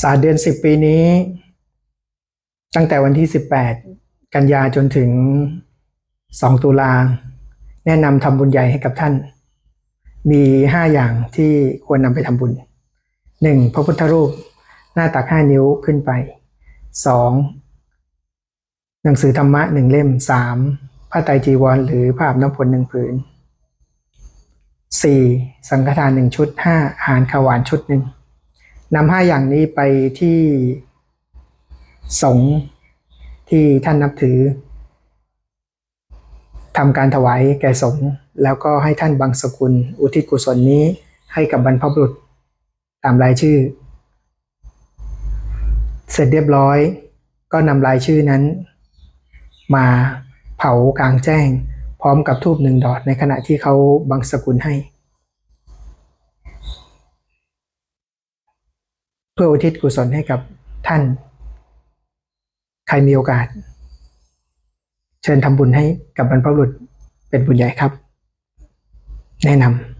ศาสตร์เดือนสิบปีนี้ ตั้งแต่วันที่สิบแปดกันยาจนถึงสองตุลาแนะนำทำบุญใหญ่ให้กับท่าน มีห้าอย่างที่ควรนำไปทำบุญหนึ่งพระพุทธรูปหน้าตักห้านิ้วขึ้นไปสองหนังสือธรรมะหนึ่งเล่มสามผ้าไตรจีวร หรือผ้าอาบน้ำฝนหนึ่งผืนสี่สังฆทานหนึ่งชุดห้าอาหารขาวหวานชุดหนึ่ง นำห้าอย่างนี้ไปที่สงฆ์ที่ท่านนับถือทำการถวายแก่สงฆ์แล้วก็ให้ท่านบังสกุล อุทิศกุศลนี้ให้กับบรรพบุรุษตามรายชื่อ เสร็จเรียบร้อยก็นำรายชื่อนั้น มาเผากลางแจ้ง พร้อมกับทูบหนึ่งดอกในขณะที่เขาบังสกุลให้ พื่ออุทิศกุศลให้กับท่าน ใครมีโอกาส เชิญทำบุญให้กับบรรพบุรุษเป็นบุญใหญ่ครับ แนะนำ